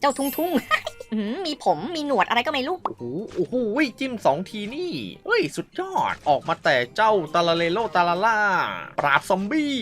เจ้าทุงทุง อื้อหือมีผมมีหนวดอะไรก็ไม่รู้ โอ้โหโอ้โหจิ้มสองทีนี่ เฮ้ย สุดยอด ออกมาแต่เจ้าตาลาเลโลตาลาล่า ปราบซอมบี้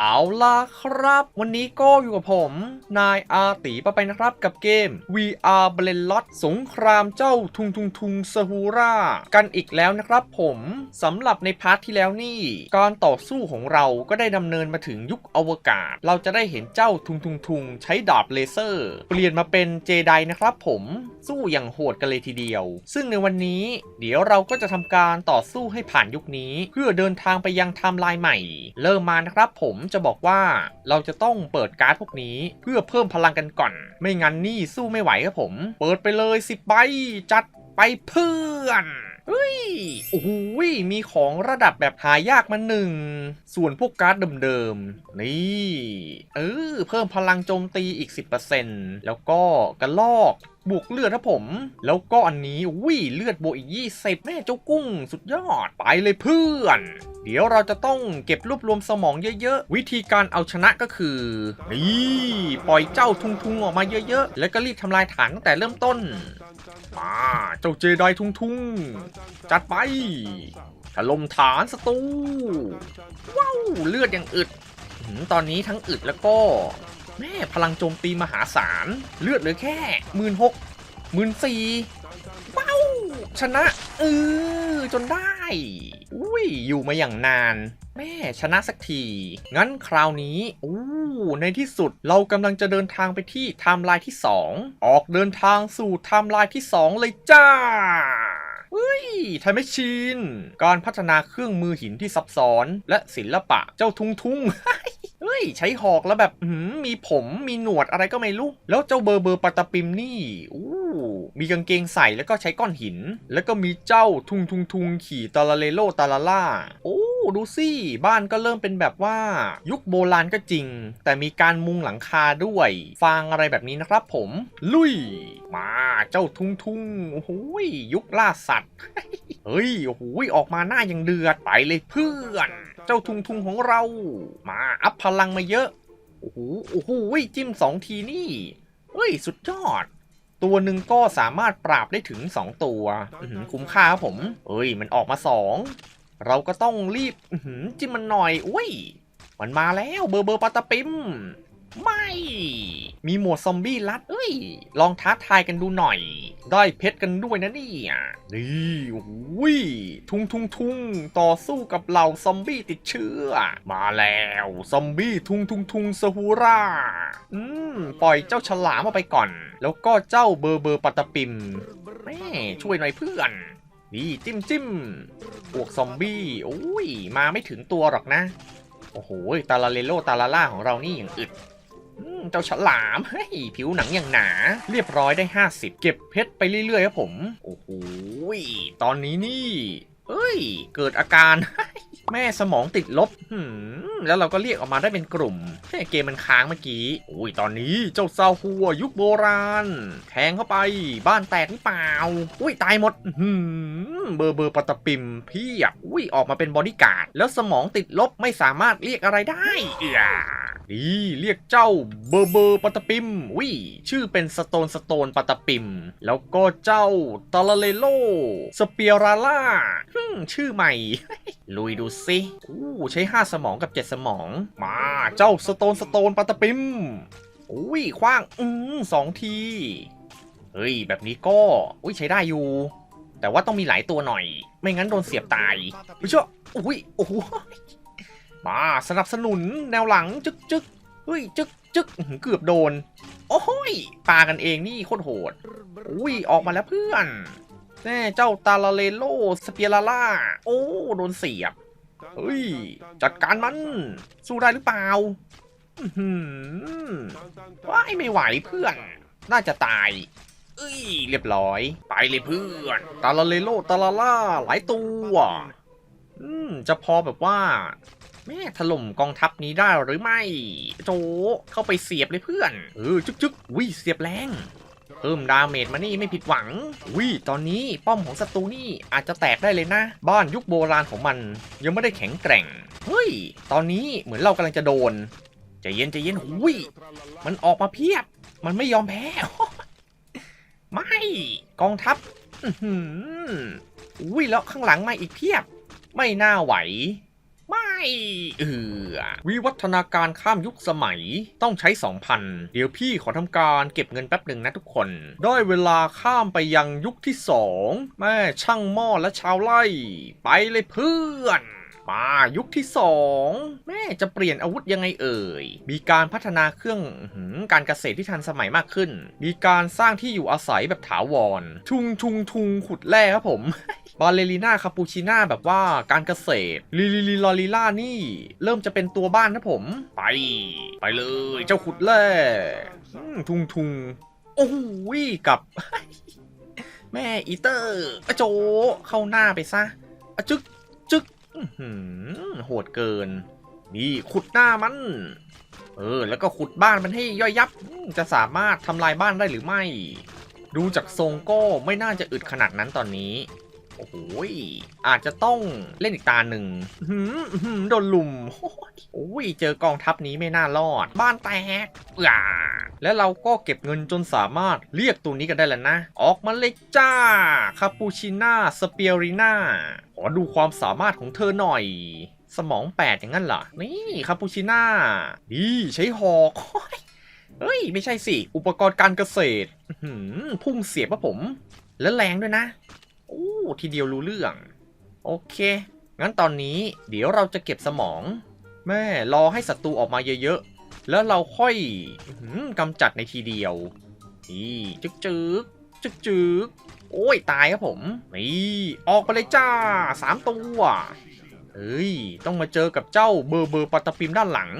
เอาล่ะครับ วันนี้ก็อยู่กับผม นายอาตีปะไปนะครับกับเกม VR b l e n l o t สงครามเจ้าทุงทุงทุงซาฮูรา กันอีกแล้วนะครับผมสำหรับในพาร์ทที่แล้วนี่ การต่อสู้ของเราก็ได้ดำเนินมาถึงยุคอวกาศ เราจะได้เห็นเจ้าทุงทุงทุงใช้ดาบเลเซอร์ เปลี่ยนมาเป็นเจไดนะครับผมสู้อย่างโหดกันเลยทีเดียว ซึ่งในวันนี้ เดี๋ยวเราก็จะทำการต่อสู้ให้ผ่านยุคนี้ เพื่อเดินทางไปยังไทม์ไลน์ใหม่ เริ่มมานะครับผมจะบอกว่าเราจะต้องเปิดการ์ดพวกนี้ เพื่อเพิ่มพลังกันก่อน ไม่งั้นนี่สู้ไม่ไหวครับผม เปิดไปเลยสิบใบจัดไปเพื่อน เฮ้ย โอ้โหมีของระดับแบบหายากมาหนึ่ง ส่วนพวกการ์ดเดิมๆ นี่ เออ เพิ่มพลังโจมตีอีก 10%แล้วก็กระลอกบวกเลือดครับผม แล้วก็อันนี้วิเลือดบวกอีก 20 แม่เจ้ากุ้ง สุดยอด ไปเลยเพื่อน เดี๋ยวเราจะต้องเก็บรวบรวมสมองเยอะๆ วิธีการเอาชนะก็คือ นี่ ปล่อยเจ้าทุงๆ ออกมาเยอะๆ แล้วก็รีบทำลายฐานตั้งแต่เริ่มต้น มาเจ้าเจไดทุ่งๆจัดไปถล่มฐานศัตรูว้าวเลือดยังอึด ตอนนี้ทั้งอึดแล้วก็ แม่พลังโจมตีมหาศาล เลือดเหลือแค่หมื่นหกหมื่นสี่ว้าวชนะเออจนได้ อุ้ย อยู่มาอย่างนาน แม่ชนะสักที งั้นคราวนี้อู้ในที่สุดเรากำลังจะเดินทางไปที่ไทม์ไลน์ที่ 2 ออกเดินทางสู่ไทม์ไลน์ที่ 2 เลยจ้าเฮ้ยไทม์แมชชีนการพัฒนาเครื่องมือหินที่ซับซ้อน และศิลปะเจ้าทุงทุงเฮ้ย ใช้หอกแล้วแบบมีผมมีหนวดอะไรก็ไม่รู้ แล้วเจ้าเบอร์เบอร์ปาตาปิมนี่อู้ มีกางเกงใส่แล้วก็ใช้ก้อนหิน แล้วก็มีเจ้าทุงทุงทุงขี่ตาลาเลโลตาลาล่า โอ้ดูสิบ้านก็เริ่มเป็นแบบว่า ยุคโบราณก็จริง แต่มีการมุงหลังคาด้วย ฟางอะไรแบบนี้นะครับผม ลุย มาเจ้าทุงทุงโอ้โหยยุคล่าสัตว์ เฮ้ยโอ้โหยออกมาหน้ายังเดือดไปเลยเพื่อน เจ้าทุงทุงของเรา มาอัพพลังมาเยอะโอ้โหโอ้โหจิ้มสองทีนี่เฮ้ย สุดยอด ตัวหนึ่งก็สามารถปราบได้ถึง 2 ตัวอื้อหือคุ้มค่าครับผม เอ้ย มันออกมา 2 เราก็ต้องรีบอื้อหือจิ้มมันหน่อย อุ้ย มันมาแล้วเบอร์เบอร์ปาตาปิม ไม่ มีหมวดซอมบี้ลัด เอ้ย ลองท้าทายกันดูหน่อย ได้เพชรกันด้วยนะเนี่ย นี่โอ้ย ทุงทุงทุงต่อสู้กับเหล่าซอมบี้ติดเชื้อ มาแล้ว ซอมบี้ทุงทุงทุงซาฮูราอืม ปล่อยเจ้าฉลามออกไปก่อน แล้วก็เจ้าเบอร์เบอร์ปัตตะปิมแม่ช่วยหน่อยเพื่อนนี่จิ้มจิ้มพวกซอมบี้โอ้ย มาไม่ถึงตัวหรอกนะ โอ้โห ตาลาเลโล ตาลาล่าของเรานี่อย่างอึดอืม เจ้าฉลามเฮ้ยผิวหนังอย่างหนา เรียบร้อยได้ 50 เก็บเพชรไปเรื่อยๆครับผม โอ้โหตอนนี้นี่เอ้ย เกิดอาการแม่สมองติดลบ แล้วเราก็เรียกออกมาได้เป็นกลุ่มเฮ้ยเกมมันค้างเมื่อกี้ อุ้ย ตอนนี้เจ้าซาฮัวยุคโบราณ แทงเข้าไป บ้านแตกหรือเปล่า อุ้ย ตายหมดหืมเบอร์เบอร์ปตะปิมพียบอุ้ย ออกมาเป็นบอดี้การ์ด แล้วสมองติดลบไม่สามารถเรียกอะไรได้เอีย นี่เรียกเจ้าเบอร์เบอร์ปะตปิมอุ้ยชื่อเป็นสโตนสโตนปะตปิม แล้วก็เจ้าตาลเลโลสเปียราล่าฮึชื่อใหม่ ลุยดูสิอู้ใช้ 5 สมองกับ 7 สมอง มาเจ้าสโตนสโตนปาตปิมอุ้ยคว้าง อืมสองที เฮ้ย แบบนี้ก็ อุ้ยใช้ได้อยู่ แต่ว่าต้องมีหลายตัวหน่อย ไม่งั้นโดนเสียบตายไม่เชื่ออุ้ยโอ้ มาสนับสนุนแนวหลังจึกจึกเฮ้ยจึกจึกเกือบโดน โอ้โหยปากันเองนี่โคตรโหดอุ้ยออกมาแล้วเพื่อนแน่เจ้าตาลาเลโลสเปียราล่า โอ้โดนเสียบเฮ้ย จัดการมัน สู้ได้หรือเปล่าอื้อหือว้ายไม่ไหวเพื่อน น่าจะตายเอ้ย เรียบร้อย ไปเลยเพื่อน ตาลาเลโลตาลาล่าหลายตัว อืม จะพอแบบว่า แม่ถล่มกองทัพนี้ได้หรือไม่ โจเข้าไปเสียบเลยเพื่อน เออจึ๊กจึ๊กวิเสียบแรงเพิ่มดาเมจมานี่ไม่ผิดหวังวิตอนนี้ป้อมของศัตรูนี่อาจจะแตกได้เลยนะ บ้านยุคโบราณของมัน ยังไม่ได้แข็งแกร่ง เฮ้ย ตอนนี้เหมือนเรากำลังจะโดนใจเย็นใจเย็นหุยมันออกมาเพียบ มันไม่ยอมแพ้ ไม่ กองทัพ อื้อหืออุ้ยแล้วข้างหลังมาอีกเพียบ ไม่น่าไหว ไม่เออวิวัฒนาการข้ามยุคสมัยต้องใช้ 2,000 เดี๋ยวพี่ขอทำการเก็บเงินแป๊บหนึ่งนะทุกคน ได้เวลาข้ามไปยังยุคที่ 2 แม่ช่างหม้อและชาวไร่ไปเลยเพื่อนมายุคที่สองแม่จะเปลี่ยนอาวุธยังไงเอ่ย มีการพัฒนาเครื่องอการเกษตรที่ทันสมัยมากขึ้น มีการสร้างที่อยู่อาศัยแบบถาวรทุงทุงทุงขุดแร่ครับผม บาเลริน่าคาปูชิน่าแบบว่าการเกษตรลิลิลิลอลิล่านี่ เริ่มจะเป็นตัวบ้านนะผม ไป ไปเลยเจ้าขุดแร่ทุงทุงโอ้โหกับ แม่อีเตอร์อโจเข้าหน้าไปซะอจึกจึก โหดเกิน นี่ขุดหน้ามัน เออ แล้วก็ขุดบ้านมันให้ย่อยยับ จะสามารถทำลายบ้านได้หรือไม่ ดูจากทรงก็ไม่น่าจะอึดขนาดนั้นตอนนี้ โอ้โหยอาจจะต้องเล่นอีกตาหนึ่งโดนลุมโอ้ยโอ้ย เจอกองทัพนี้ไม่น่ารอด บ้านแตกอ่าแล้วเราก็เก็บเงินจนสามารถเรียกตัวนี้กันได้แล้วนะ ออกมาเลยจ้า คาปูชิน่า สเปียริน่าขอดูความสามารถของเธอหน่อย สมองแปดอย่างนั้นเหรอ นี่คาปูชิน่าดีใช้หอกโอ้ยเฮ้ย ไม่ใช่สิ อุปกรณ์การเกษตรพุ่งเสียบปะผม แล้วแรงด้วยนะ โอ้ ทีเดียวรู้เรื่อง โอเค งั้นตอนนี้เดี๋ยวเราจะเก็บสมอง แม่รอให้ศัตรูออกมาเยอะๆ แล้วเราค่อยกำจัดในทีเดียว นี่จึกจึกจึกจึก โอ้ยตายครับผมนี่ออกไปเลยจ้าสามตัวเอ้ยต้องมาเจอกับเจ้าเบอร์เบอร์ปัตตปิมด้านหลัง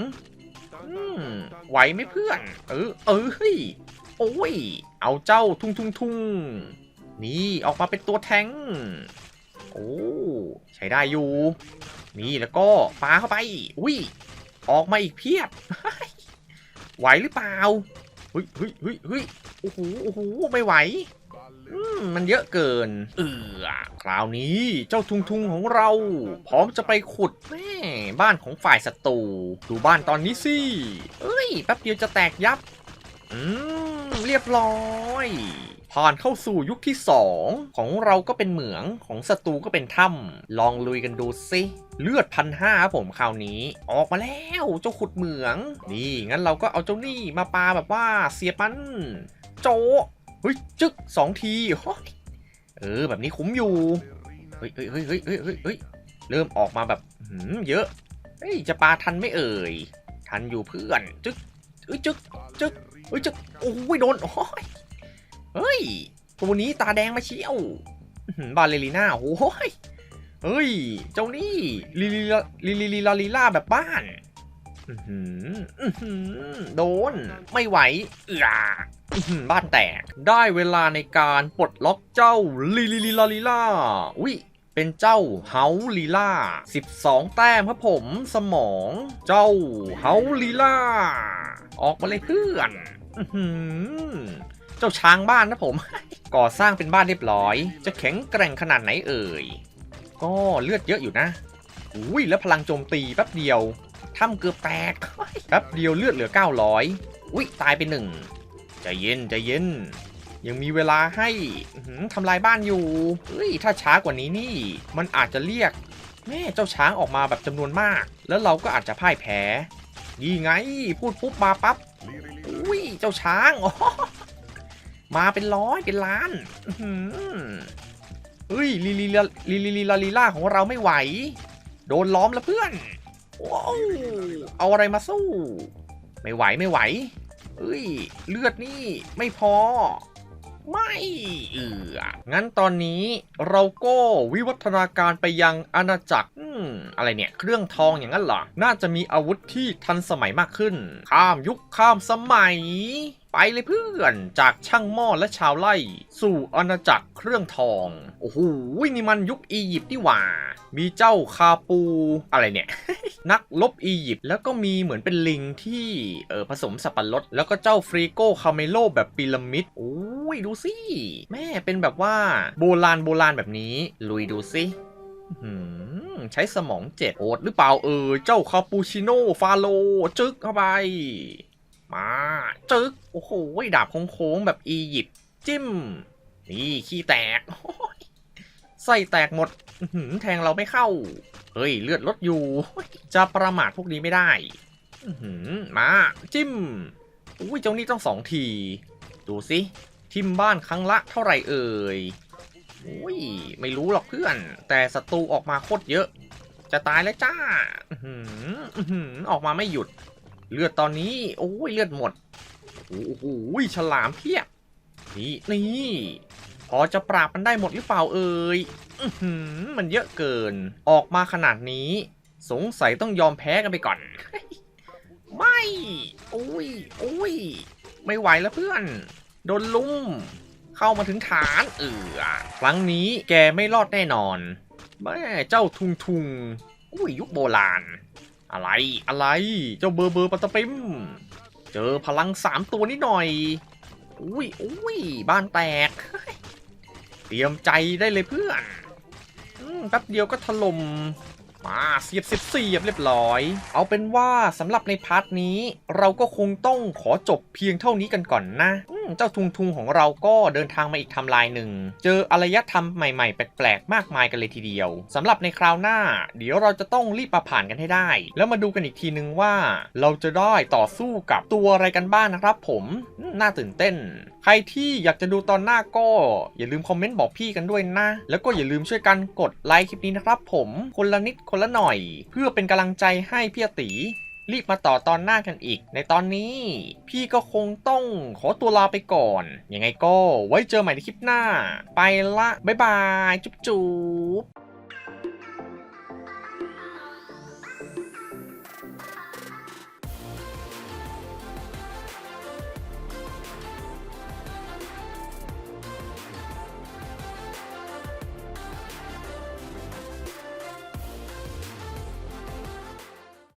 อืมไหวไหมเพื่อน เออ เออฮ้ย โอ้ย เอาเจ้าทุ่งทุ่งทุ่งนี่ออกมาเป็นตัวแทง โอ้ใช้ได้อยู่ นี่แล้วก็ปาเข้าไป อุ้ย ออกมาอีกเพียบ ไหวหรือเปล่าเฮ้ยเฮ้ยเฮ้ยเฮ้ยโอ้โห โอ้โห ไม่ไหว อืมมันเยอะเกิน เออคราวนี้เจ้าทุงทุงของเรา พร้อมจะไปขุดแม่บ้านของฝ่ายศัตรูดูบ้านตอนนี้สิเอ้ยแป๊บเดียวจะแตกยับ อืมเรียบร้อยผ่านเข้าสู่ยุคที่ 2 ของเราก็เป็นเหมืองของศัตรูก็เป็นถ้ำลองลุยกันดูสิ เลือดพันห้าผมคราวนี้ ออกมาแล้วเจ้าขุดเหมือง นี่ งั้นเราก็เอาเจ้านี่มาปาแบบว่าเสียบันโจะ ฮ้ยจึ๊กสองทีเออแบบนี้คุ้มอยู่ เฮ้ยเฮ้ยเฮ้ยเฮ้ยเฮ้ยเฮ้ยเริ่มออกมาแบบหืมเยอะ เฮ้ยจะปาทันไม่เอ่ย ทันอยู่เพื่อน จึ๊กเอ้ยจึ๊กจึ๊กเฮ้ยจึ๊กโอ้ยโดนโอ้ยเฮ้ยตัวนี้ตาแดงมาเชียวบาเลริน่าโอ้ยเฮ้ย เจ้านี่ลิลิลาลิลิลิลาลิล่าแบบบ้านอื้อหืออื้อหือโดน ไม่ไหวเอือ บ้านแตก ได้เวลาในการปลดล็อกเจ้าลิลิลิลาลิล่าอุ้ยเป็นเจ้าเฮาลีล่า 12 แต้มครับผมสมอง เจ้าเฮาลีล่า ออกมาเลยเพื่อนเจ้าช้างบ้านนะผม ก่อสร้างเป็นบ้านเรียบร้อย จะแข็งแกร่งขนาดไหนเอ่ย ก็เลือดเยอะอยู่นะ อุ้ยแล้วพลังโจมตีแป๊บเดียวถ้ำเกือบแตก แป๊บเดียวเลือดเหลือ 900 อุ้ยตายไปหนึ่ง ใจเย็นใจเย็น ยังมีเวลาให้ทำลายบ้านอยู่เฮ้ยถ้าช้ากว่านี้นี่ มันอาจจะเรียกแม่เจ้าช้างออกมาแบบจำนวนมาก แล้วเราก็อาจจะพ่ายแพ้นี่ไง พูดปุ๊บมาปั๊บอุ้ยเจ้าช้างมาเป็นร้อยเป็นล้านอื้อหือเฮ้ยลีลีลลีลีลีลาลีล่าของเราไม่ไหว โดนล้อมแล้วเพื่อนว้าวเอาอะไรมาสู้ ไม่ไหวไม่ไหว เอ้ย เลือดนี่ไม่พอ ไม่เอืองั้นตอนนี้เราก็วิวัฒนาการไปยังอาณาจักรอืมอะไรเนี่ย เครื่องทองอย่างนั้นเหรอ น่าจะมีอาวุธที่ทันสมัยมากขึ้น ข้ามยุคข้ามสมัย ไปเลยเพื่อนจากช่างหม้อและชาวไร่ สู่อาณาจักรเครื่องทอง โอ้โหนี่มันยุคอียิปต์นี่หว่า มีเจ้าคาปูอะไรเนี่ย นักลบอียิปต์แล้วก็มีเหมือนเป็นลิงที่เออผสมสับปะรด แล้วก็เจ้าฟรีโกคาเมโลแบบพีระมิดโอ้ยดูสิ แม่เป็นแบบว่าโบราณโบราณแบบนี้ ลุยดูสิใช้สมองเจ็ดโอดหรือเปล่าเออ เจ้าคาปูชิโน่ฟาโล จึกเข้าไป มาจึกโอ้โหดาบโค้งๆแบบอียิปต์จิ้ม นี่ขี้แตกโอ้ยไส้แตกหมดหืแทงเราไม่เข้า เฮ้ย เลือดลดอยู่ จะประมาทพวกนี้ไม่ได้หืมาจิ้มอุ้ยเจ้านี่ต้องสองที ดูสิทิมบ้านครั้งละเท่าไหร่เอ่ยอุ้ยไม่รู้หรอกเพื่อน แต่ศัตรูออกมาโคตรเยอะ จะตายแล้วจ้าออออกมาไม่หยุด เลือดตอนนี้ โอ้ยเลือดหมด โอ้โหฉลามเพียบ นี่นี่พอจะปราบมันได้หมดหรือเปล่าเอ่ยอื้อหือมันเยอะเกิน ออกมาขนาดนี้ สงสัยต้องยอมแพ้กันไปก่อน ไม่โอ้ยโอ้ยไม่ไหวแล้วเพื่อน โดนลุ่ม เข้ามาถึงฐานเออครั้งนี้แกไม่รอดแน่นอนแม่เจ้าทุงทุงอุ้ยยุคโบราณ อะไรอะไรเจ้าเบอร์เบอร์ปัตตปิมเจอพลังสามตัวนิดหน่อยอุ้ยอุ้ยบ้านแตก เตรียมใจได้เลยเพื่อนแป๊บเดียวก็ถล่ม มาเสียบเสียบเสียบเรียบร้อย เอาเป็นว่าสำหรับในพาร์ทนี้ เราก็คงต้องขอจบเพียงเท่านี้กันก่อนนะเจ้าทุงทุงของเราก็เดินทางมาอีกทำลายหนึ่ง เจออารยธรรมใหม่ๆ แปลกๆ มากมายกันเลยทีเดียวสำหรับในคราวหน้า เดี๋ยวเราจะต้องรีบมาผ่านกันให้ได้ แล้วมาดูกันอีกทีนึงว่า เราจะได้ต่อสู้กับตัวอะไรกันบ้างนะครับผมอืมน่าตื่นเต้น ใครที่อยากจะดูตอนหน้าก็ อย่าลืมคอมเมนต์บอกพี่กันด้วยนะ แล้วก็อย่าลืมช่วยกันกดไลค์คลิปนี้นะครับผมคนละนิดคนละหน่อย เพื่อเป็นกำลังใจให้พี่อาตีรีบมาต่อตอนหน้ากันอีก ในตอนนี้ พี่ก็คงต้องขอตัวลาไปก่อน ยังไงก็ไว้เจอใหม่ในคลิปหน้า ไปละ บ๊ายบาย จุ๊บ